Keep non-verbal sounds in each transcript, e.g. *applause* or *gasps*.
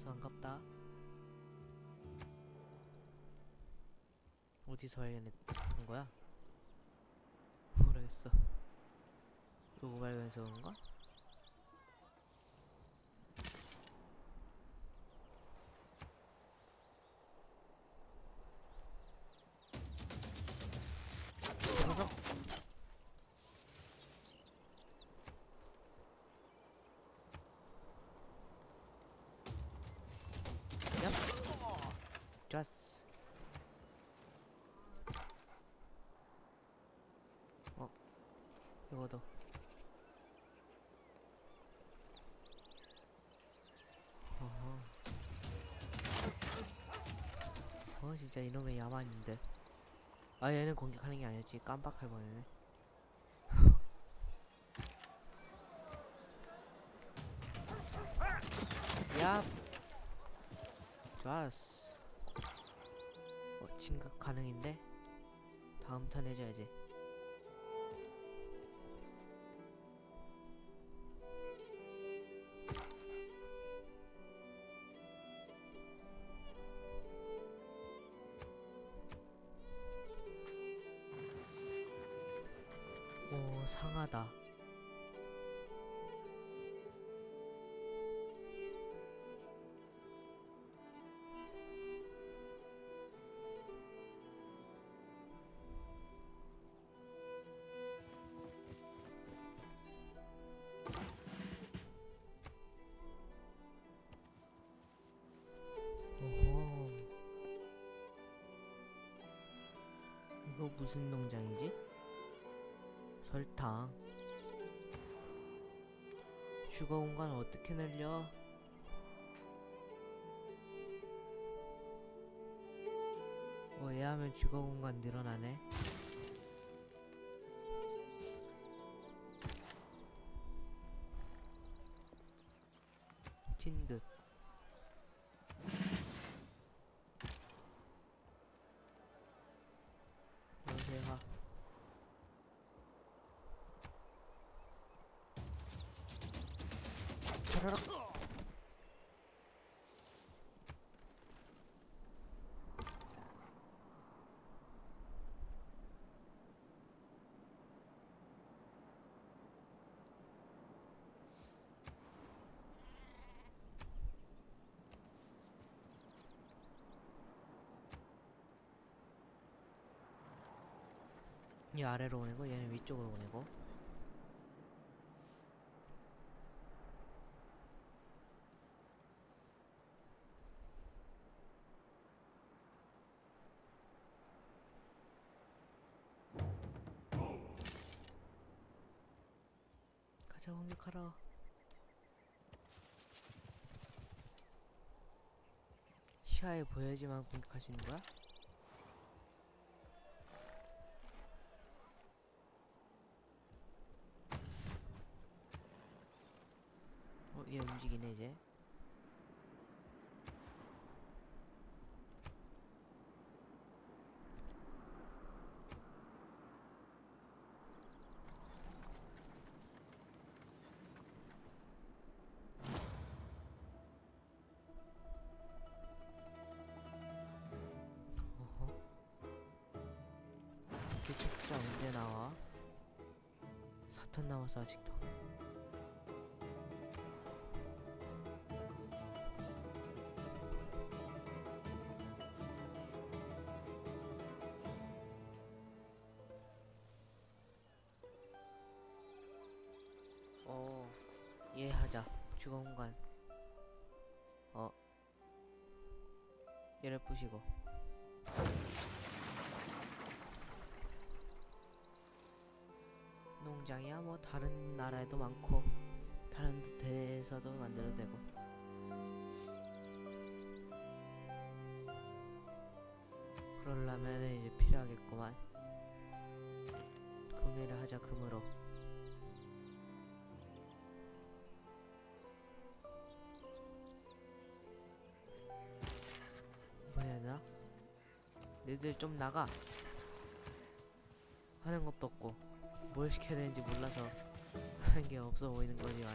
없어서 반갑다. 어디서 발견한 거야? 모르겠어. 누구 발견해서 그런가? 녀석! 얍! 좋았어. 어, 이거도. 어허. 어, 진짜 이놈의 야만인데. 아, 얘는 공격하는 게 아니었지. 깜빡할 뻔했네. *laughs* 야! 좋았어. 어, 진각 가능인데? 다음 턴 해줘야지. 무슨 농장이지? 설탕. 주거 공간 어떻게 늘려? 어, 얘 하면 주거 공간 늘어나네. 이 아래로 보내고 얘는 위쪽으로 보내고 가자 공격하러 시야에 보여야지만 공격할 수 있는 거야? 남았어 아직도. 어, 이해하자. 주거 공간. 어. 얘를 부시고. 농장이야 뭐 다른 나라에도 많고 다른 데에서도 만들어도 되고. 그러려면 이제 필요하겠구만. 구매를 하자 금으로. 뭐 해야 되나? 너희들 좀 나가 하는 것도 없고 뭘 시켜야 되는지 몰라서 하는 게 없어 보이는 거지만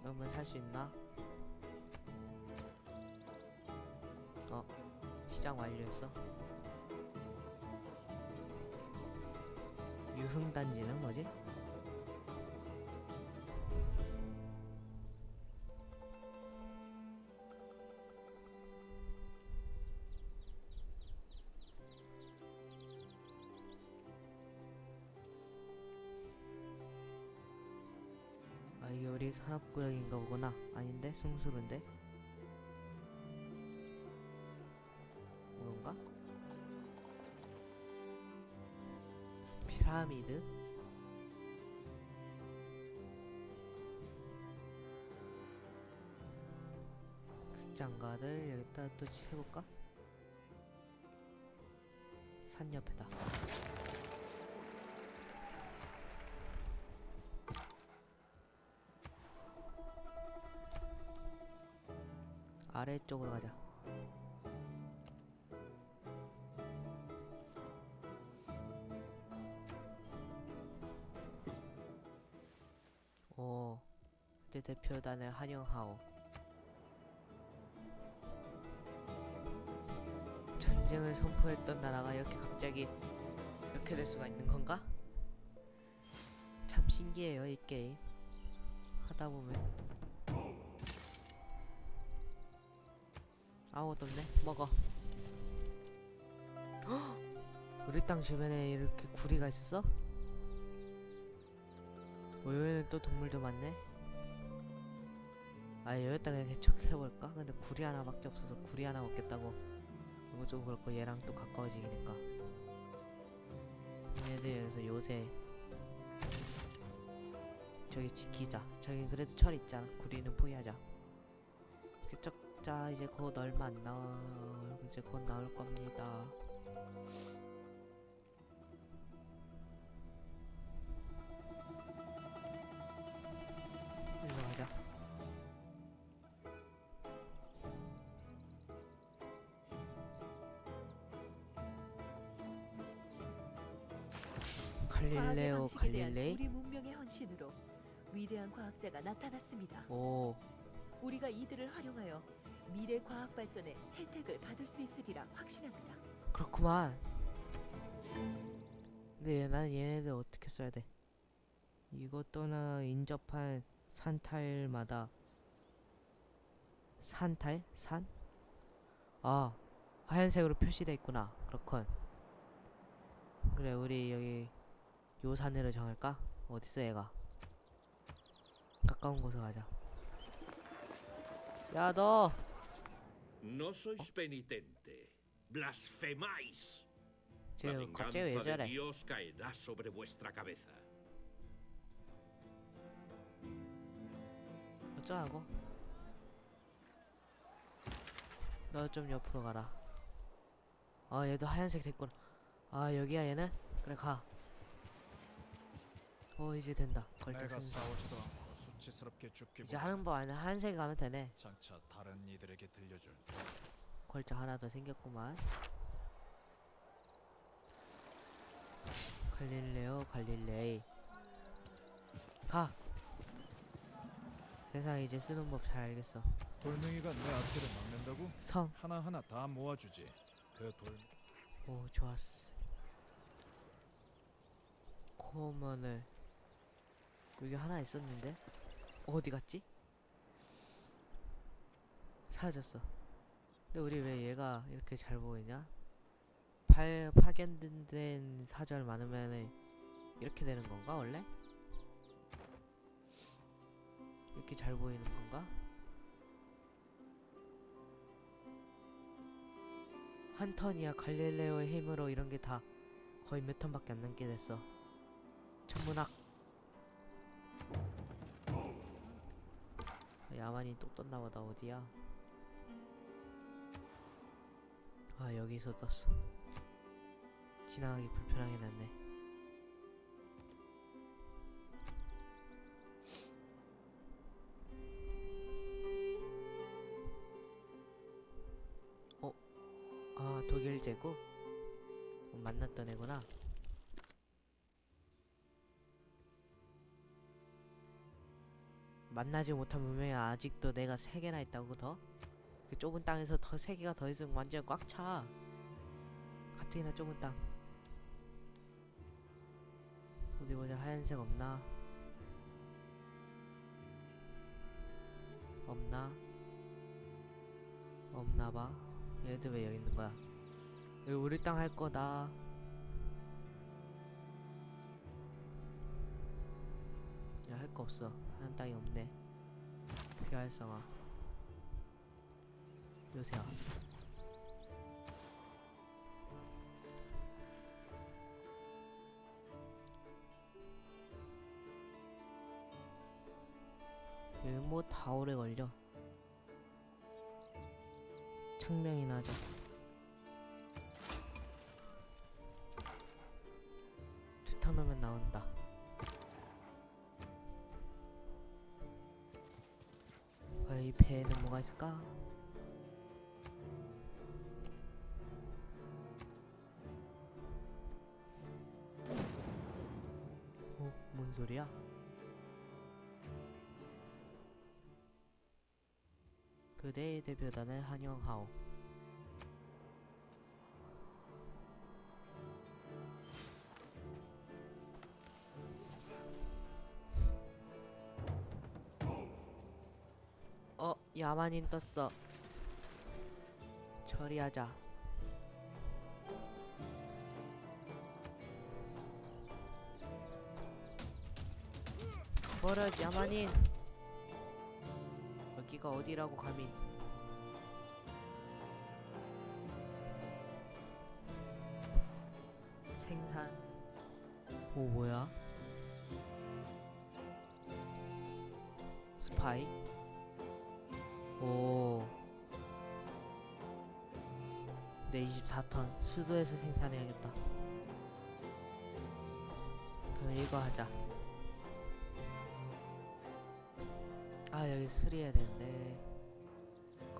그러면 살수 있나? 어 시장 완료했어 유흥단지는 뭐지? 산업구역인가 보구나. 아닌데? 숭수른데? 뭔가? 피라미드? 극장가들 여기다 또 해볼까? 산 옆에다 아래쪽으로 가자. 오, 내 대표단을 환영하오. 전쟁을 선포했던 나라가 이렇게 갑자기 이렇게 될 수가 있는 건가? 참 신기해요, 이 게임. 하다 보면. 아무것도 없네. 먹어. 헉! *gasps* 우리 땅 주변에 이렇게 구리가 있었어? 여기는 또 동물도 많네. 아 여기다 그냥 개척해볼까? 근데 구리 하나밖에 없어서 구리 하나 먹겠다고. 이거 좀 그렇고 얘랑 또 가까워지니까. 얘들 여기서 요새 저기 지키자. 저기 그래도 철 있잖아. 구리는 포기하자. 개척 자 이제 곧 얼마 안 나와 이제 곧 나올 겁니다. 일로 가자. 과학의 갈릴레오 갈릴레이? 우리 문명의 헌신으로 위대한 과학자가 나타났습니다. 오. 우리가 이들을 활용하여 미래 과학 발전의 혜택을 받을 수 있으리라 확신합니다. 그렇구만 근데 난 얘네들 어떻게 써야 돼 이것도나 인접한 산타일마다 산타일? 산? 아 하얀색으로 표시돼 있구나 그렇군 그래 우리 여기 요 산으로 정할까? 어딨어 얘가 가까운 곳으로 가자 야 너 No sois penitente. Blasfemáis. La venganza de Dios caerá sobre vuestra cabeza. 어쩌라고? 너 좀 옆으로 가라. 아 얘도 하얀색 됐구나. 아 여기야 얘는? 그래 가. 어 이제 된다. 걸작 내가 쓴다. 수치스럽게 죽기 이제 하는 법 아니야. 하얀색 가면 되네. 장차 다른 이들에게 들려줄 걸작 하나 더 생겼구만. 갈릴레오 갈릴레이. 가. 세상 이제 쓰는 법 잘 알겠어. 돌멩이가 내 앞길을 막는다고 성. 하나하나 다 모아주지 그돌 오 좋았어 코먼을 여기 하나 있었는데 어디 갔지? 사라졌어 근데 우리 왜 얘가 이렇게 잘 보이냐? 발 파견된 사절 많으면은 이렇게 되는 건가 원래? 이렇게 잘 보이는 건가? 한 턴이야 갈릴레오의 힘으로 이런 게 다 거의 몇 턴밖에 안 남게 됐어 천문학 야만이 또 떴나 보다 어디야 아 여기서 떴어 지나가기 불편하게 났네 어? 아 독일 제국? 어, 만났던 애구나 만나지 못한 문명이 아직도 내가 세 개나 있다고 더? 그 좁은 땅에서 더 세 개가 더 있으면 완전 꽉 차. 가뜩이나 좁은 땅. 어디 보자 하얀색 없나? 없나? 없나 봐. 얘들 왜 여기 있는 거야? 여기 우리 땅 할 거다. 거 없어. 하얀 땅이 없네. 피활성화. 요새야. 뭐다 오래 걸려. 청명이나 하자. 있을까? 어, 뭔 소리야? 그대의 대표단을 환영하오. 야만인 떴어. 처리하자. 버려, 야만인. 여기가 어디라고 감히? 생산. 오 뭐야? 스파이? 오. 네 24턴 수도에서 생산해야겠다. 그럼 이거 하자. 아 여기 수리해야 되는데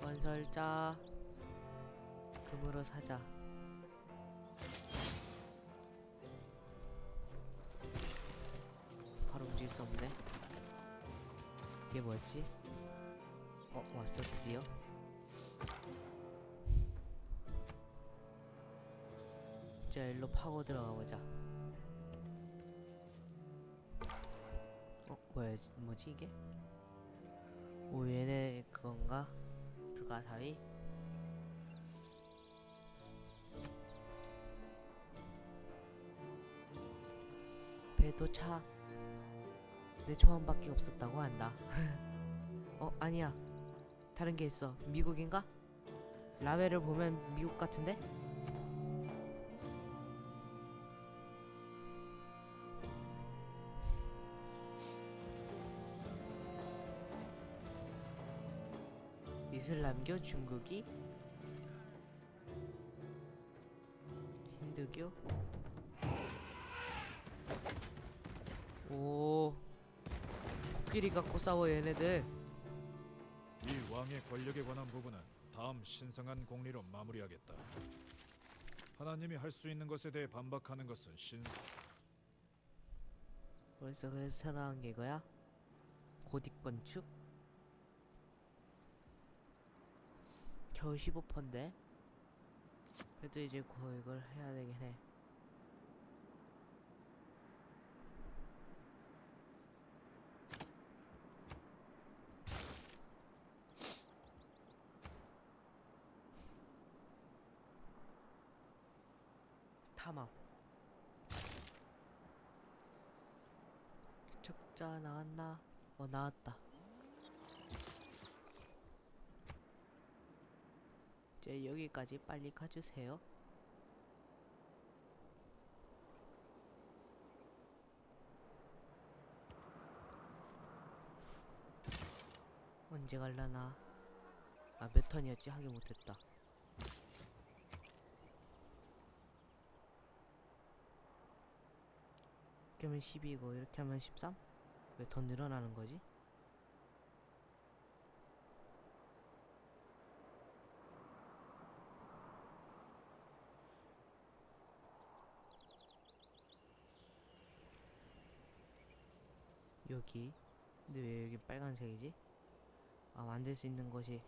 건설자 금으로 사자. 바로 움직일 수 없네. 이게 뭐였지? 어 왔어 드디어. 자 일로 파고 들어가 보자. 어 뭐야 뭐지 이게? 오 얘네 그건가? 불가사위? 배 도착 내 초원밖에 없었다고 한다 *laughs* 어 아니야 다른 게 있어. 미국인가? 라벨을 보면 미국 같은데? 이슬람교 중국이? 힌두교? 오. 코끼리 갖고 싸워 얘네들 권력에 관한 부분은 다음 신성한 공리로 마무리하겠다. 하나님이 할 수 있는 것에 대해 반박하는 것은 신성. 벌써 그래서 새로 나온 게 이거야? 고딕 건축? 겨우 15%인데? 그래도 이제 고 이걸 해야 되긴 해 탐험 개척자 나왔나? 어 나왔다. 이제 여기까지 빨리 가주세요. 언제 갈라나? 아 몇 턴이었지? 하기 못했다 이렇게 하면 12고 이렇게 하면 13? 왜 더 늘어나는 거지? 여기 근데 왜 여기 빨간색이지? 아 만들 수 있는 것이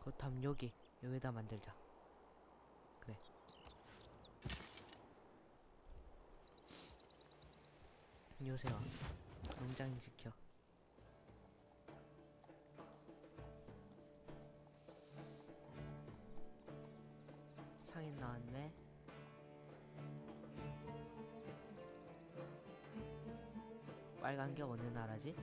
그렇다면 여기 여기다 만들자 그래 요새 와 농장 지켜. 상인 나왔네. 빨간 게 어느 나라지?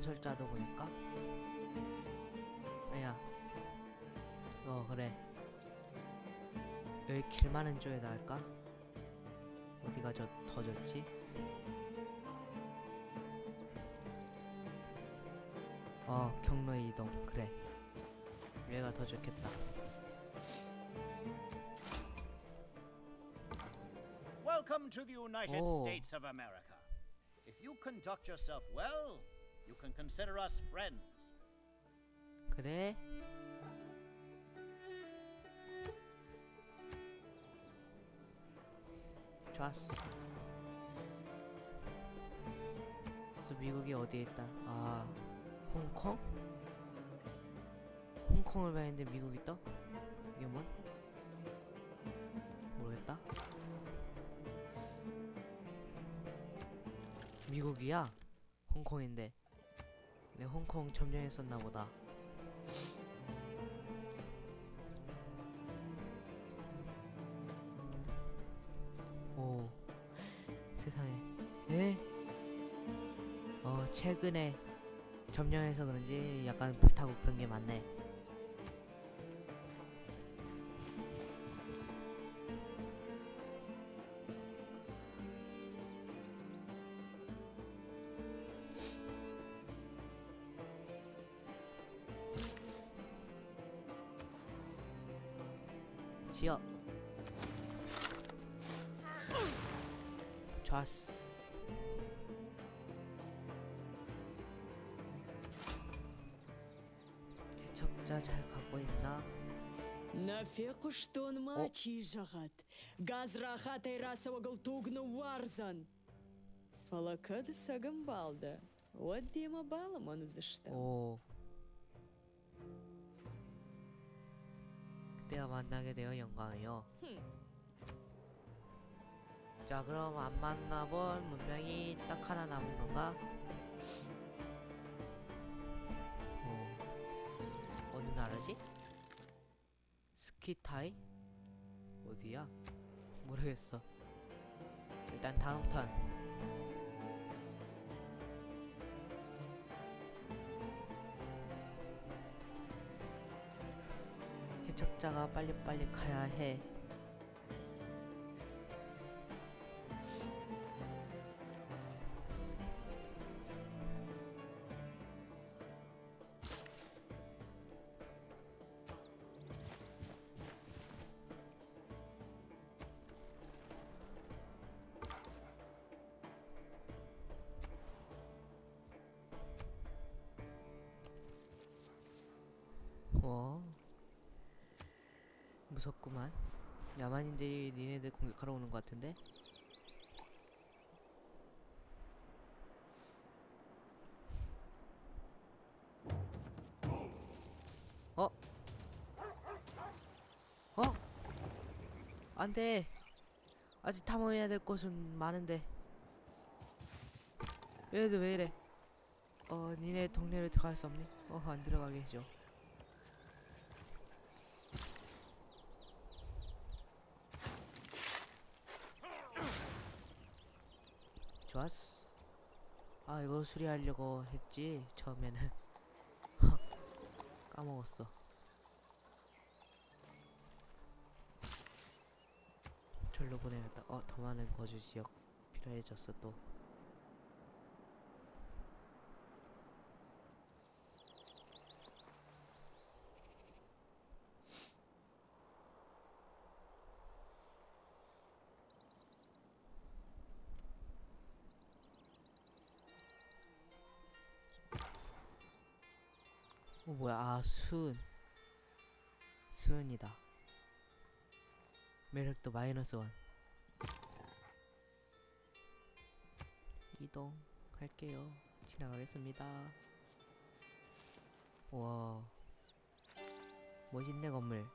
건설자도 보니까 아야 어 그래 여기 길 많은 쪽에다 할까? 어디가 저, 더 좋지? 어 경로 이동 그래 얘가 더 좋겠다 Welcome to the United Oh. States of America. If you conduct yourself well, you can consider us friends. 그래? 좋았어. 그래서 미국이 어디에 있다? 아, 홍콩? 홍콩을 봤는데 미국이 떠? 이게 뭐? 모르겠다. 미국이야? 홍콩인데. 내 홍콩 점령했었나 보다. 오 세상에 에? 어 최근에 점령해서 그런지 약간 불타고 그런 게 많네 지어 좋았어 개척자 잘 가고 있나? نفيق شتون ما تشي جغت غاز راخاتي راسا وقلتوغنو وارزن فلكد ساقم بالدا ودي ما بالا ما نزشتا 그때와 만나게 되어 영광이요 자 그럼 안 만나본 문명이 딱 하나 남은 건가? 어, 어느 나라지? 스키타이? 어디야? 모르겠어 일단 다음 턴 개척자가 빨리빨리 가야 해. 무섭구만. 야만인들이 니네들 공격하러 오는 것 같은데? 어? 어? 안 돼! 아직 탐험해야 될 곳은 많은데. 얘들 왜 이래? 어, 니네 동네를 들어갈 수 없니? 어, 안 들어가게 해줘. 좋았어. 수리하려고 했지 처음에는 *laughs* 까먹었어. 절로 보내야겠다. 어 더 많은 거주 지역. 필요해졌어 또. 아 수은 수은이다. 매력도 마이너스 원. 이동 할게요. 지나가겠습니다. 와. 멋있네 건물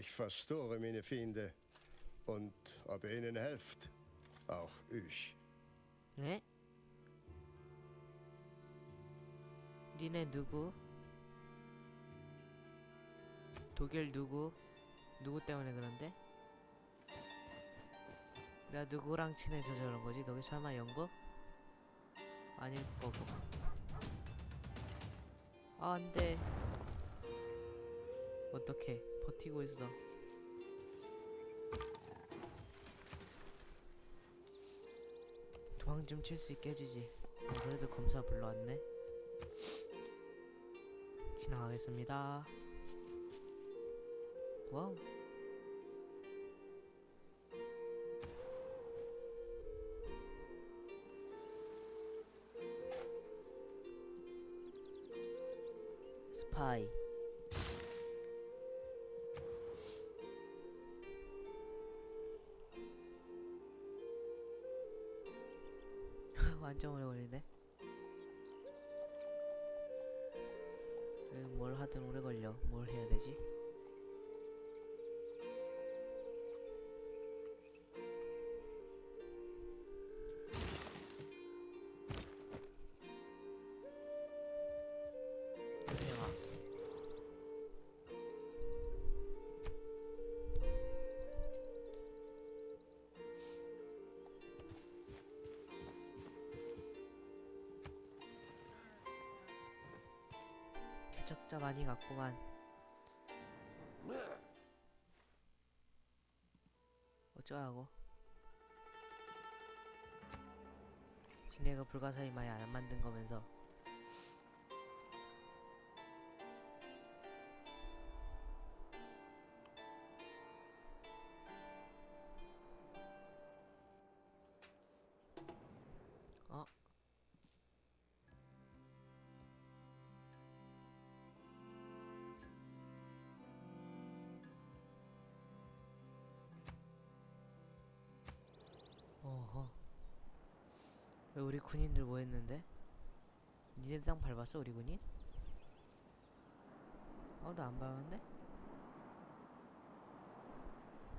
Ich verstore meine Feinde und ob ihr ihnen helft, auch ich. 네? 니네 누구? 독일 누구? 누구 때문에 그런데? 내가 누구랑 친해서 저런 거지? 너게 설마 연구? 아닐 거고. 아, 안 돼. 어떡해. 버티고 있어. 도망 좀 칠 수 있게 해주지. 어, 그래도 검사 불러왔네. 지나가겠습니다. 와우. 스파이. 완전 오래 걸리네. 뭘 하든 오래 걸려. 뭘 해야 되지? 개척자 많이 갔구만. 어쩌라고? 지네가 불가사의 많이 안 만든 거면서 어허 왜 우리 군인들 뭐 했는데? 니네 땅 밟았어 우리 군인? 어 나 안 밟았는데?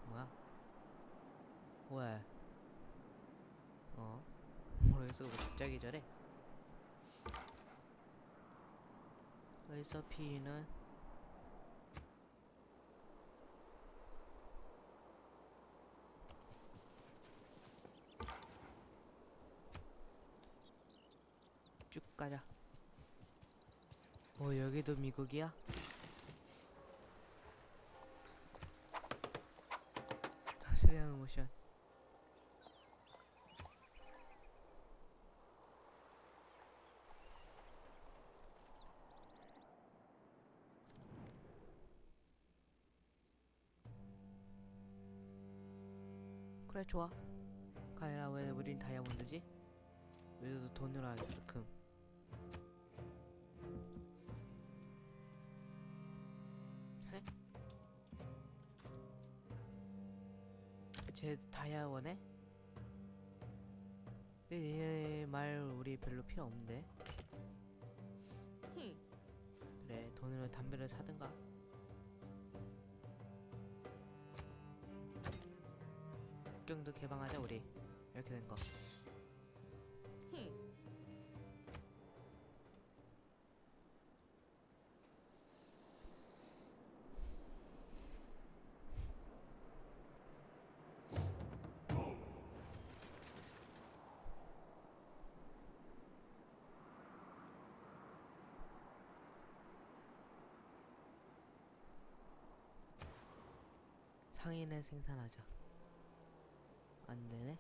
뭐야? 왜? 어? 모르겠어 왜 갑자기 저래? 여기서 피는 가자. 어 여기도 미국이야? 스리하는 모션. 그래 좋아. 가해라 왜 우린 다이아몬드지? 우리도 돈으로 하겠어 금. 해? 쟤 다이아 원해? 근데 얘 말 우리 별로 필요 없는데 흠. 그래 돈으로 담배를 사든가 국경도 개방하자 우리 이렇게 된거 상인을 생산하자. 안 되네.